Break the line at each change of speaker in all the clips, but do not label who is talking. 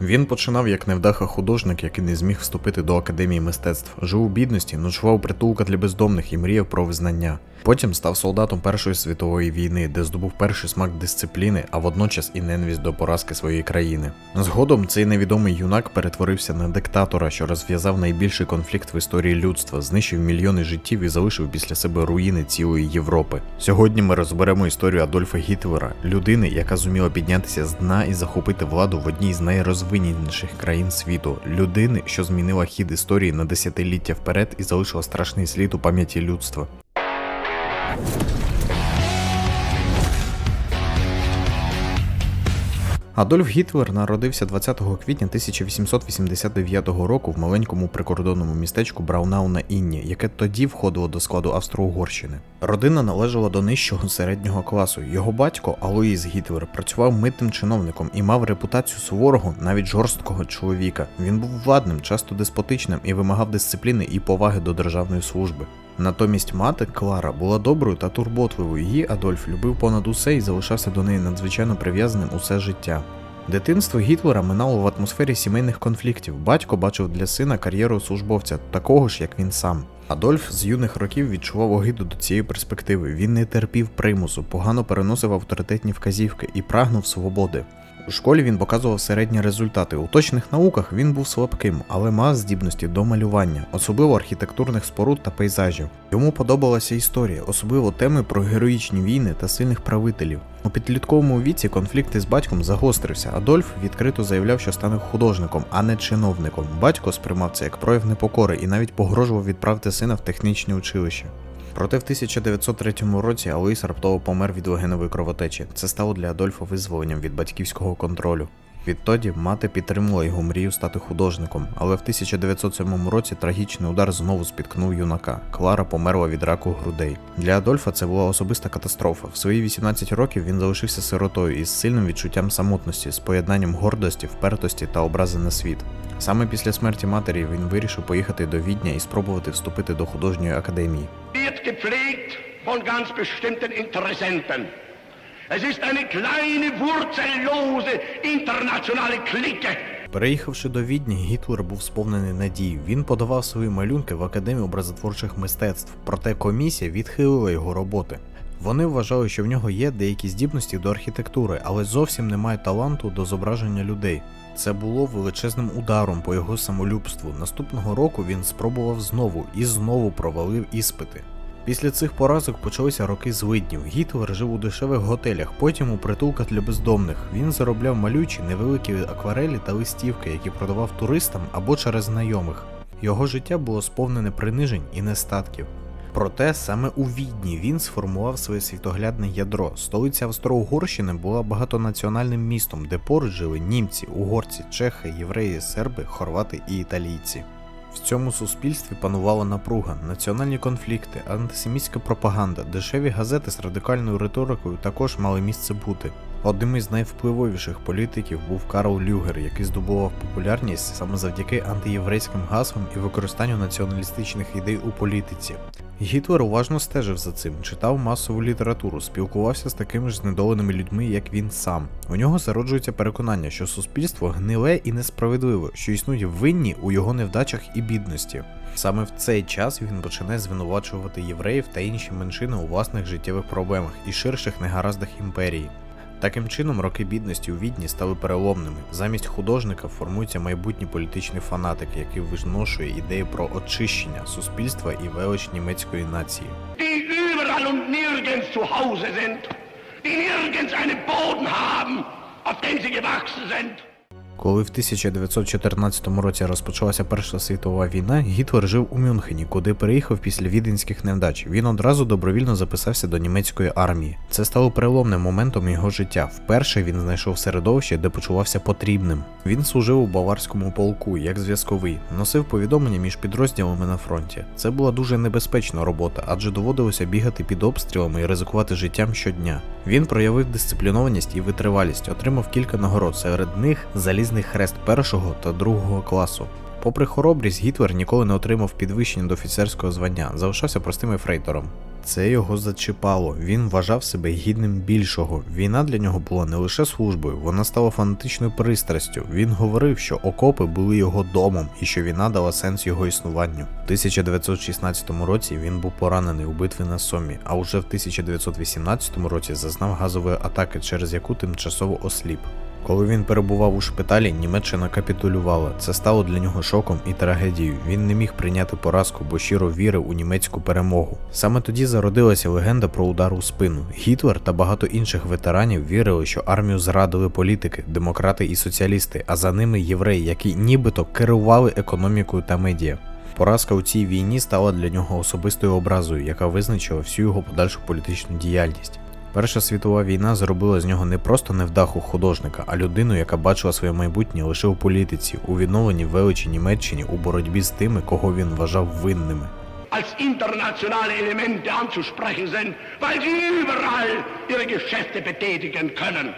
Він починав як невдаха художник, який не зміг вступити до академії мистецтв, жив у бідності, ночував у притулках для бездомних і мріяв про визнання. Потім став солдатом Першої світової війни, де здобув перший смак дисципліни, а водночас і ненависть до поразки своєї країни. Згодом цей невідомий юнак перетворився на диктатора, що розв'язав найбільший конфлікт в історії людства, знищив мільйони життів і залишив після себе руїни цілої Європи. Сьогодні ми розберемо історію Адольфа Гітлера, людини, яка зуміла піднятися з дна і захопити владу в одній з найрозвиненіших країн світу, людини, що змінила хід історії на десятиліття вперед і залишила страшний слід у пам'яті людства. Адольф Гітлер народився 20 квітня 1889 року в маленькому прикордонному містечку Браунау на Інні, яке тоді входило до складу Австро-Угорщини. Родина належала до нижчого середнього класу. Його батько Алоїс Гітлер працював митним чиновником і мав репутацію суворого, навіть жорсткого чоловіка. Він був владним, часто деспотичним і вимагав дисципліни і поваги до державної служби. Натомість мати Клара була доброю та турботливою. Її Адольф любив понад усе і залишався до неї надзвичайно прив'язаним усе життя. Дитинство Гітлера минало в атмосфері сімейних конфліктів. Батько бачив для сина кар'єру службовця, такого ж як він сам. Адольф з юних років відчував огиду до цієї перспективи. Він не терпів примусу, погано переносив авторитетні вказівки і прагнув свободи. У школі він показував середні результати. У точних науках він був слабким, але мав здібності до малювання, особливо архітектурних споруд та пейзажів. Йому подобалася історія, особливо теми про героїчні війни та сильних правителів. У підлітковому віці конфлікти з батьком загострився. Адольф відкрито заявляв, що стане художником, а не чиновником. Батько сприймав це як прояв непокори і навіть погрожував відправити сина в технічне училище. Проте в 1903 році Алоїс раптово помер від легенової кровотечі. Це стало для Адольфа визволенням від батьківського контролю. Відтоді мати підтримувала його мрію стати художником, але в 1907 році трагічний удар знову спіткнув юнака. Клара померла від раку грудей. Для Адольфа це була особиста катастрофа. В свої 18 років він залишився сиротою із сильним відчуттям самотності, з поєднанням гордості, впертості та образи на світ. Саме після смерті матері він вирішив поїхати до Відня і спробувати вступити до художньої академії.
Es ist eine kleine, wurzellose internationale Clique.
Переїхавши до Відні, Гітлер був сповнений надій. Він подавав свої малюнки в Академію образотворчих мистецтв, проте комісія відхилила його роботи. Вони вважали, що в нього є деякі здібності до архітектури, але зовсім немає таланту до зображення людей. Це було величезним ударом по його самолюбству. Наступного року він спробував знову і знову провалив іспити. Після цих поразок почалися роки злиднів. Гітлер жив у дешевих готелях, потім у притулках для бездомних. Він заробляв малючі невеликі акварелі та листівки, які продавав туристам або через знайомих. Його життя було сповнене принижень і нестатків. Проте саме у Відні він сформував своє світоглядне ядро. Столиця Австро-Угорщини була багатонаціональним містом, де поруч жили німці, угорці, чехи, євреї, серби, хорвати і італійці. В цьому суспільстві панувала напруга, національні конфлікти, антисемітська пропаганда, дешеві газети з радикальною риторикою також мали місце бути. Одним із найвпливовіших політиків був Карл Люгер, який здобував популярність саме завдяки антиєврейським гаслам і використанню націоналістичних ідей у політиці. Гітлер уважно стежив за цим, читав масову літературу, спілкувався з такими ж знедоленими людьми, як він сам. У нього зароджується переконання, що суспільство гниле і несправедливе, що існують винні у його невдачах і бідності. Саме в цей час він починає звинувачувати євреїв та інші меншини у власних життєвих проблемах і ширших негараздах імперії. Таким чином, роки бідності у Відні стали переломними. Замість художника формується майбутній політичний фанатик, який визношує ідеї про очищення суспільства і велич німецької нації.
Die nirgends einen Boden haben, auf den sie gewachsen sind.
Коли в 1914 році розпочалася Перша світова війна, Гітлер жив у Мюнхені, куди переїхав після віденських невдач. Він одразу добровільно записався до німецької армії. Це стало переломним моментом його життя. Вперше він знайшов середовище, де почувався потрібним. Він служив у баварському полку як зв'язковий, носив повідомлення між підрозділами на фронті. Це була дуже небезпечна робота, адже доводилося бігати під обстрілами і ризикувати життям щодня. Він проявив дисциплінованість і витривалість, отримав кілька нагород, серед них залізний хрест першого та другого класу. Попри хоробрість, Гітлер ніколи не отримав підвищення до офіцерського звання, залишався простим ефрейтором. Це його зачіпало. Він вважав себе гідним більшого. Війна для нього була не лише службою, вона стала фанатичною пристрастю. Він говорив, що окопи були його домом і що війна дала сенс його існуванню. У 1916 році він був поранений у битві на Сомі, а уже в 1918 році зазнав газової атаки, через яку тимчасово осліп. Коли він перебував у шпиталі, Німеччина капітулювала. Це стало для нього шоком і трагедією. Він не міг прийняти поразку, бо щиро вірив у німецьку перемогу. Саме тоді зародилася легенда про удар у спину. Гітлер та багато інших ветеранів вірили, що армію зрадили політики, демократи і соціалісти, а за ними євреї, які нібито керували економікою та медіа. Поразка у цій війні стала для нього особистою образою, яка визначила всю його подальшу політичну діяльність. Перша світова війна зробила з нього не просто невдаху художника, а людину, яка бачила своє майбутнє лише у політиці, у відновленні величі Німеччині у боротьбі з тими, кого він вважав винними.
als internationale Elemente anzusprechen sind, weil sie überall ihre Geschäfte betätigen können.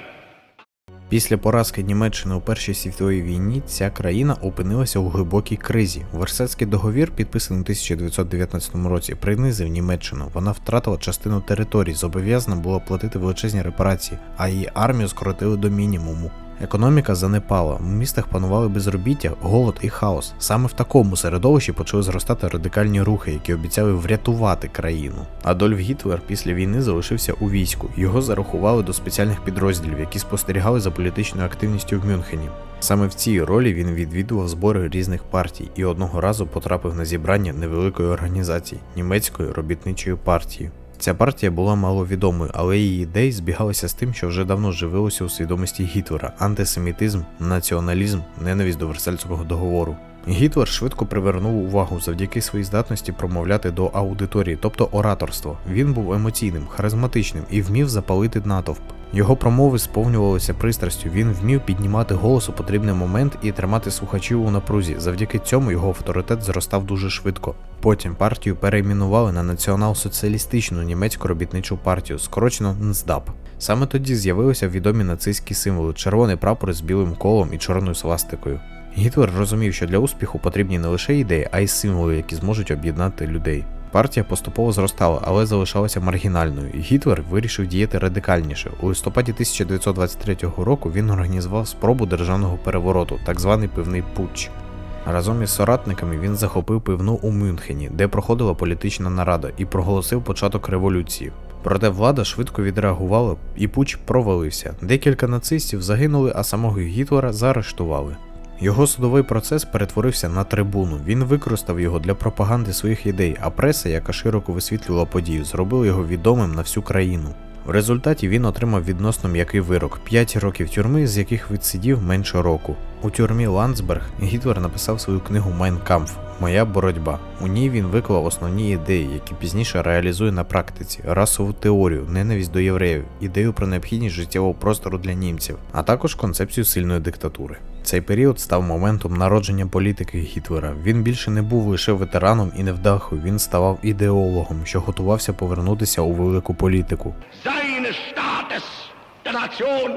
Після поразки Німеччини у Першій світовій війні ця країна опинилася у глибокій кризі. Версальський договір, підписаний у 1919 році, принизив Німеччину. Вона втратила частину територій, зобов'язана була платити величезні репарації, а її армію скоротили до мінімуму. Економіка занепала, в містах панували безробіття, голод і хаос. Саме в такому середовищі почали зростати радикальні рухи, які обіцяли врятувати країну. Адольф Гітлер після війни залишився у війську. Його зарахували до спеціальних підрозділів, які спостерігали за політичною активністю в Мюнхені. Саме в цій ролі він відвідував збори різних партій і одного разу потрапив на зібрання невеликої організації німецької робітничої партії. Ця партія була маловідомою, але її ідеї збігалися з тим, що вже давно живилося у свідомості Гітлера: антисемітизм, націоналізм, ненависть до Версальського договору. Гітлер швидко привернув увагу завдяки своїй здатності промовляти до аудиторії, тобто ораторство. Він був емоційним, харизматичним і вмів запалити натовп. Його промови сповнювалися пристрастю. Він вмів піднімати голос у потрібний момент і тримати слухачів у напрузі. Завдяки цьому його авторитет зростав дуже швидко. Потім партію перейменували на націонал-соціалістичну німецьку робітничу партію, скорочено НСДАП. Саме тоді з'явилися відомі нацистські символи: червоний прапор з білим колом і чорною свастикою. Гітлер розумів, що для успіху потрібні не лише ідеї, а й символи, які зможуть об'єднати людей. Партія поступово зростала, але залишалася маргінальною, Гітлер вирішив діяти радикальніше. У листопаді 1923 року він організував спробу державного перевороту, так званий пивний путч. Разом із соратниками він захопив пивну у Мюнхені, де проходила політична нарада, і проголосив початок революції. Проте влада швидко відреагувала, і путч провалився. Декілька нацистів загинули, а самого Гітлера заарештували. Його судовий процес перетворився на трибуну. Він використав його для пропаганди своїх ідей, а преса, яка широко висвітлювала подію, зробила його відомим на всю країну. В результаті він отримав відносно м'який вирок 5 років тюрми, з яких відсидів менше року. У тюрмі Ландсберг Гітлер написав свою книгу Майн Моя боротьба. У ній він виклав основні ідеї, які пізніше реалізує на практиці: расову теорію, ненависть до євреїв, ідею про необхідність життєвого простору для німців, а також концепцію сильної диктатури. Цей період став моментом народження політики Гітлера. Він більше не був лише ветераном і невдахою, він ставав ідеологом, що готувався повернутися у велику політику.
Seines Staates, der Nation,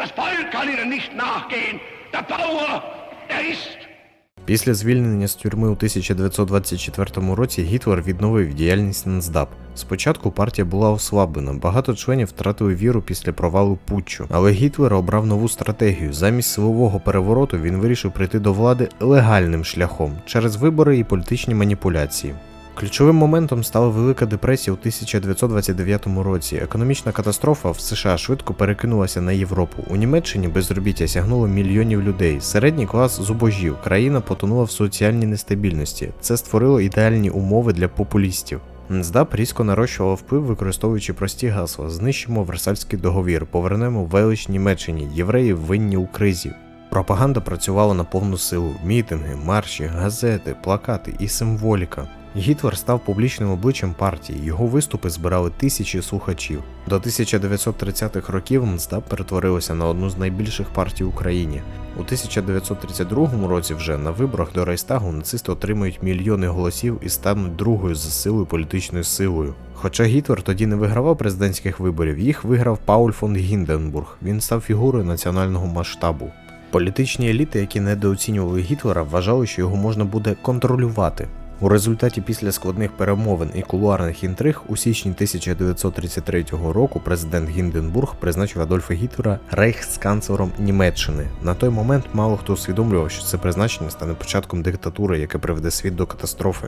das Volk kann ihnen nicht nachgehen. Der Bauer, er
Після звільнення з тюрми у 1924 році Гітлер відновив діяльність НСДАП. Спочатку партія була ослаблена, багато членів втратили віру після провалу путчу, але Гітлер обрав нову стратегію. Замість силового перевороту він вирішив прийти до влади легальним шляхом через вибори і політичні маніпуляції. Ключовим моментом стала Велика депресія у 1929 році. Економічна катастрофа в США швидко перекинулася на Європу. У Німеччині безробіття сягнуло мільйонів людей. Середній клас зубожів. Країна потонула в соціальній нестабільності. Це створило ідеальні умови для популістів. НСДАП різко нарощувала вплив, використовуючи прості гасла: знищимо Версальський договір, повернемо велич Німеччині, євреї винні у кризі. Пропаганда працювала на повну силу: мітинги, марші, газети, плакати і символіка. Гітлер став публічним обличчям партії, його виступи збирали тисячі слухачів. До 1930-х років НСДАП перетворилася на одну з найбільших партій в Україні. У 1932 році вже на виборах до Рейстагу нацисти отримують мільйони голосів і стануть другою за силою політичною силою. Хоча Гітлер тоді не вигравав президентських виборів, їх виграв Пауль фон Гінденбург. Він став фігурою національного масштабу. Політичні еліти, які недооцінювали Гітлера, вважали, що його можна буде контролювати. У результаті після складних перемовин і кулуарних інтриг у січні 1933 року президент Гінденбург призначив Адольфа Гітлера рейхсканцлером Німеччини. На той момент мало хто усвідомлював, що це призначення стане початком диктатури, яке приведе світ до катастрофи.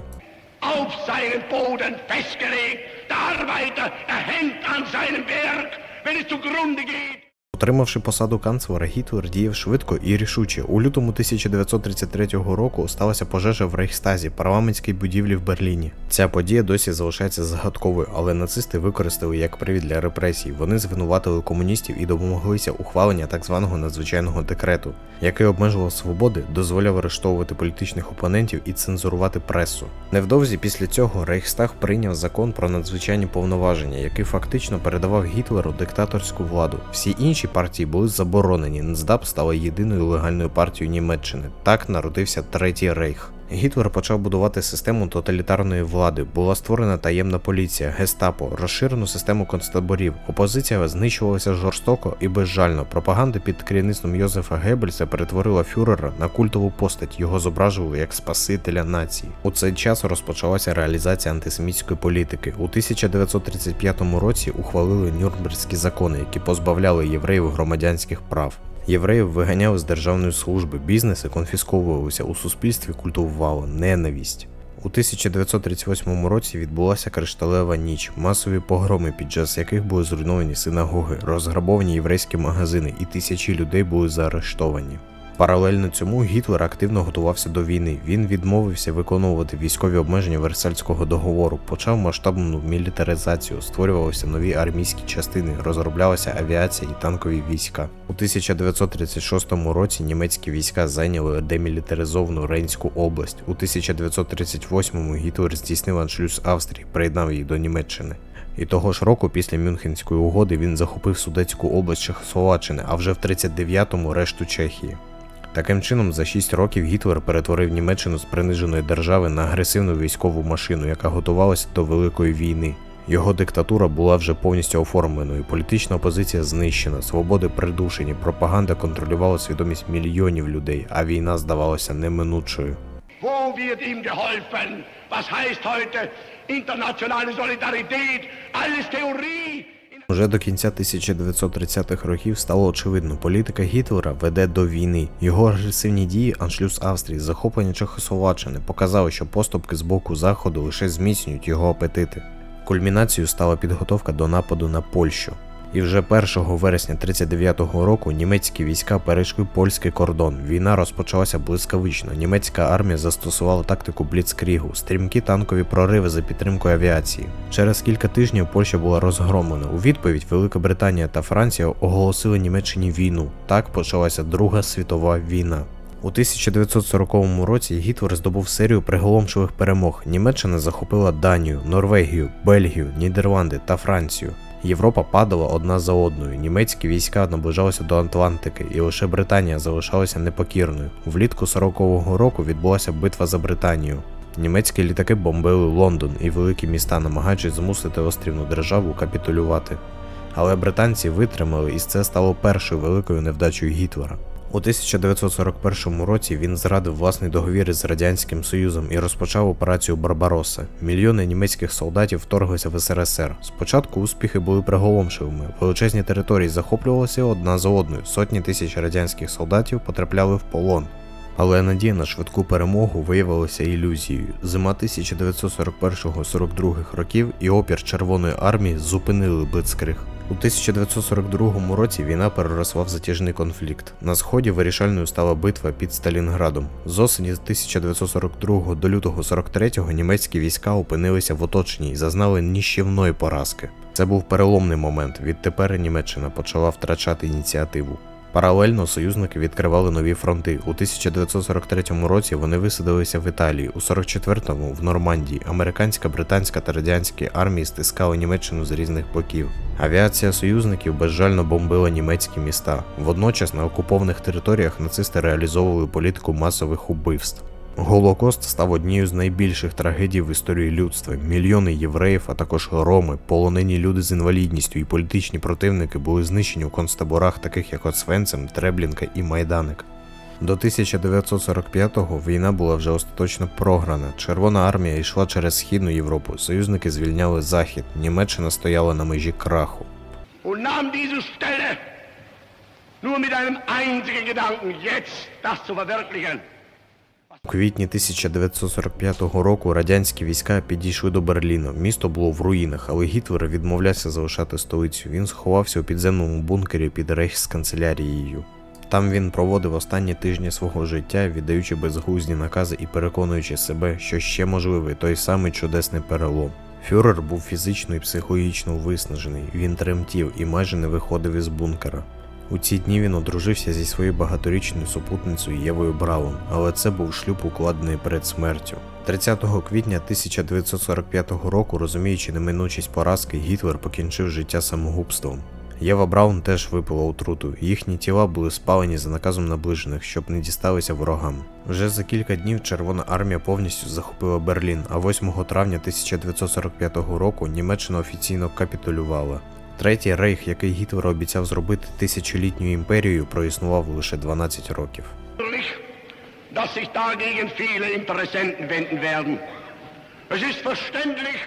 Auf seinen Boden festgelegt. Der Arbeiter, er hängt an seinem Werk, wenn es zugrunde geht.
Отримавши посаду канцлера, Гітлер діяв швидко і рішуче. У лютому 1933 року сталася пожежа в Рейхстазі, парламентській будівлі в Берліні. Ця подія досі залишається загадковою, але нацисти використали як привід для репресій. Вони звинуватили комуністів і домоглися ухвалення так званого надзвичайного декрету, який обмежував свободи, дозволяв арештовувати політичних опонентів і цензурувати пресу. Невдовзі після цього Рейхстаг прийняв закон про надзвичайні повноваження, який фактично передавав Гітлеру диктаторську владу. Всі інші партії були заборонені. НСДАП стала єдиною легальною партією Німеччини. Так народився Третій Рейх. Гітлер почав будувати систему тоталітарної влади. Була створена таємна поліція, гестапо, розширену систему концтаборів. Опозиція знищувалася жорстоко і безжально. Пропаганда під керівництвом Йозефа Геббельса перетворила фюрера на культову постать. Його зображували як спасителя нації. У цей час розпочалася реалізація антисемітської політики. У 1935 році ухвалили Нюрнберзькі закони, які позбавляли євреїв громадянських прав. Євреїв виганяли з державної служби, бізнеси конфісковувалися, у суспільстві культувала ненависть. У 1938 році відбулася кришталева ніч, масові погроми, під час яких були зруйновані синагоги, розграбовані єврейські магазини, і тисячі людей були заарештовані. Паралельно цьому Гітлер активно готувався до війни. Він відмовився виконувати військові обмеження Версальського договору, почав масштабну мілітаризацію, створювалися нові армійські частини, розроблялася авіація і танкові війська. У 1936 році німецькі війська зайняли демілітаризовану Рейнську область. У 1938 Гітлер здійснив аншлюз Австрії, приєднав її до Німеччини. І того ж року, після Мюнхенської угоди, він захопив Судетську область Чехословаччини, а вже в 39-му решту Чехії. Таким чином, за 6 років Гітлер перетворив Німеччину з приниженої держави на агресивну військову машину, яка готувалася до Великої війни. Його диктатура була вже повністю оформленою, політична опозиція знищена, свободи придушені, пропаганда контролювала свідомість мільйонів людей, а війна здавалася неминучою.
Wo wird ihm geholfen? Was heißt heute internationale Solidarität? Alles Theorie.
Уже до кінця 1930-х років стало очевидно, політика Гітлера веде до війни. Його агресивні дії, аншлюз Австрії, захоплення Чехословаччини показали, що поступки з боку Заходу лише зміцнюють його апетити. Кульмінацією стала підготовка до нападу на Польщу. І вже 1 вересня 39-го року німецькі війська перейшли польський кордон. Війна розпочалася блискавично. Німецька армія застосувала тактику бліцкрігу, стрімкі танкові прориви за підтримкою авіації. Через кілька тижнів Польща була розгромлена. У відповідь Велика Британія та Франція оголосили Німеччині війну. Так почалася Друга світова війна. У 1940 році Гітлер здобув серію приголомшливих перемог. Німеччина захопила Данію, Норвегію, Бельгію, Нідерланди та Францію. Європа падала одна за одною. Німецькі війська наближалися до Атлантики, і лише Британія залишалася непокірною. Влітку 40-го року відбулася битва за Британію. Німецькі літаки бомбили Лондон і великі міста, намагаючись змусити острівну державу капітулювати. Але британці витримали, і це стало першою великою невдачею Гітлера. У 1941 році він зрадив власний договір із Радянським Союзом і розпочав операцію Барбароса. Мільйони німецьких солдатів вторглися в СРСР. Спочатку успіхи були приголомшливими. Величезні території захоплювалися одна за одною. Сотні тисяч радянських солдатів потрапляли в полон. Але надія на швидку перемогу виявилася ілюзією. Зима 1941-42 років і опір Червоної армії зупинили блицкриг. У 1942 році війна переросла в затяжний конфлікт. На сході вирішальною стала битва під Сталінградом. З осені 1942 до лютого 43-го німецькі війська опинилися в оточенні і зазнали ніщівної поразки. Це був переломний момент. Відтепер Німеччина почала втрачати ініціативу. Паралельно союзники відкривали нові фронти. У 1943 році вони висадилися в Італії, у 44-му в Нормандії. Американська, британська та радянські армії стискали Німеччину з різних боків. Авіація союзників безжально бомбила німецькі міста. Водночас на окупованих територіях нацисти реалізовували політику масових убивств. Голокост став однією з найбільших трагедій в історії людства. Мільйони євреїв, а також роми, полонені люди з інвалідністю і політичні противники були знищені у концтаборах, таких як Освенцем, Треблінка і Майданик. До 1945-го війна була вже остаточно програна. Червона армія йшла через Східну Європу, союзники звільняли Захід, Німеччина стояла на межі краху.
nur mit einem einzigen Gedanken, jetzt das zu verwirklichen.
У квітні 1945 року радянські війська підійшли до Берліна. Місто було в руїнах, але Гітлер відмовлявся залишати столицю. Він сховався у підземному бункері під рейхсканцелярією. Там він проводив останні тижні свого життя, віддаючи безглузді накази і переконуючи себе, що ще можливий той самий чудесний перелом. Фюрер був фізично і психологічно виснажений, він тремтів і майже не виходив із бункера. У ці дні він одружився зі своєю багаторічною супутницею Євою Браун, але це був шлюб укладений перед смертю. 30 квітня 1945 року, розуміючи неминучість поразки, Гітлер покінчив життя самогубством. Єва Браун теж випила отруту. Їхні тіла були спалені за наказом наближених, щоб не дісталися ворогам. Вже за кілька днів Червона армія повністю захопила Берлін, а 8 травня 1945 року Німеччина офіційно капітулювала. Третій рейх, який Гітлер обіцяв зробити тисячолітньою імперією, проіснував лише 12 років.
Dass sich dagegen viele Interessenten wenden werden. Es ist verständlich,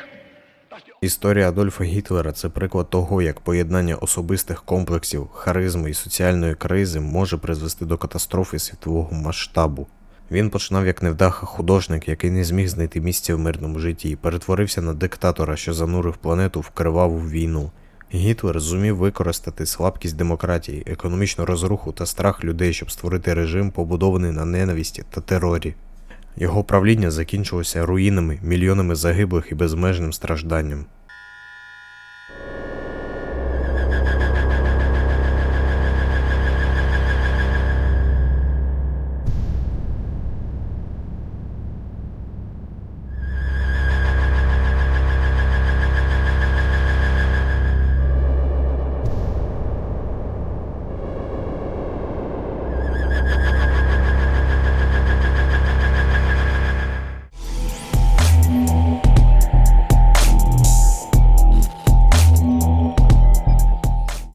Історія Адольфа Гітлера це приклад того, як поєднання особистих комплексів, харизми і соціальної кризи може призвести до катастрофи світового масштабу. Він починав як невдаха художник, який не зміг знайти місця в мирному житті, і перетворився на диктатора, що занурив планету в криваву війну. Гітлер зумів використати слабкість демократії, економічну розруху та страх людей, щоб створити режим, побудований на ненависті та терорі. Його правління закінчилося руїнами, мільйонами загиблих і безмежним стражданням.